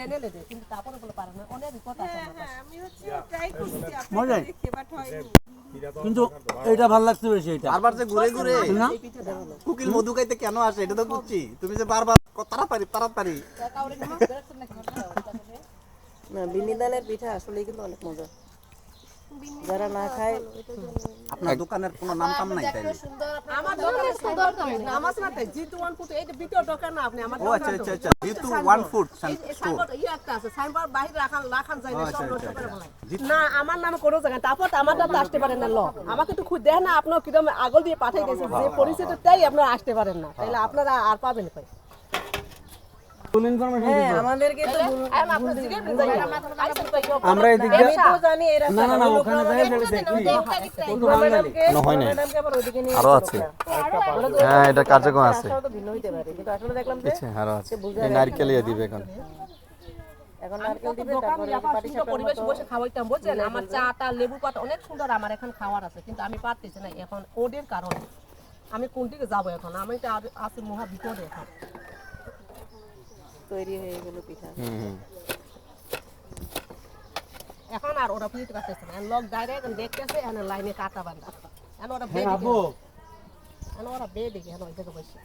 চ্যানেলে দেয় কিন্তু তারপরে বলে পারে না। অনেক বিপদ আছে আমি হচ্ছে ট্রাই করছি মজাই। দেখে বাট হয়নি। কিন্তু এটা ভালো লাগছে বেশি এটা। বারবার যে ঘুরে ঘুরে। কুকিল মধু খাইতে কেন আসে? এটা তো বুঝছি। তুমি যে বারবার তাড়াতাড়ি তাড়াতাড়ি? না বিনিদানের পিঠা আসলেই কিন্তু অনেক মজা যারা না খায় আপনার দোকানের কোনো নাম টাম নাই তাইলে? আমার দোকানে সুন্দর না। আমার সাথে জিতু ওয়ান ফুট এইটা দ্বিতীয় দোকান না আপনি আমার ও আচ্ছা আচ্ছা আচ্ছা যেহেতু ওয়ান ফুড ইয়ে একটা আছে সাইনবোর্ড বাইরে রাখান যায় না আচ্ছা, সব আচ্ছা, নষ্ট করে আচ্ছা। না আমার নামে কোনো জায়গায় তারপর তো আমার নামে আসতে পারেন না ল। আমাকে একটু খুঁজ দেখেন না আপনার কীরকম আগল দিয়ে পাঠিয়ে দিয়েছে যে তাই আপনারা আসতে পারেন না। তাহলে আপনারা আর পাবেন কই? ইনফরমেশন হ্যাঁ আমাদেরকে তো। আমরা এদিক দিয়ে আমি তো জানি এরা না না না ওখানে যাই দেখি। কত ভালো লাগে হয় নাই। ম্যাডামকে আবার ওইদিকে নিয়ে আরও আছে। হ্যাঁ এটা কার্যক্রম আছে। ভিন্ন হইতে পারে। কিন্তু আসলে দেখলাম যে আরও আছে। এই নারকেল ইয়ে দিবে এখন। এখন নারকেল দিবে তারপরে এখন পরিবেশ বসে খাওয়াইতাম বুঝছেন? আমার চাটা লেবু পাতা অনেক সুন্দর আমার এখন খাওয়ার আছে। কিন্তু আমি পারতেছি না এখন ওদের কারণে। আমি কোন দিকে যাব এখন? আমি তো আছি মহা বিপদে এখন। তৈরি হয়ে গেল পিঠা। এখন আর ওরা ফিট কাটতেছে না। লোক ডাইরেক্ট দেখতেছে এখন লাইনে কাটা বান্ধা এখন ওরা বেড়ে বেড এখন ওরা বেড়ে দেখি এখন ওই থেকে বসে।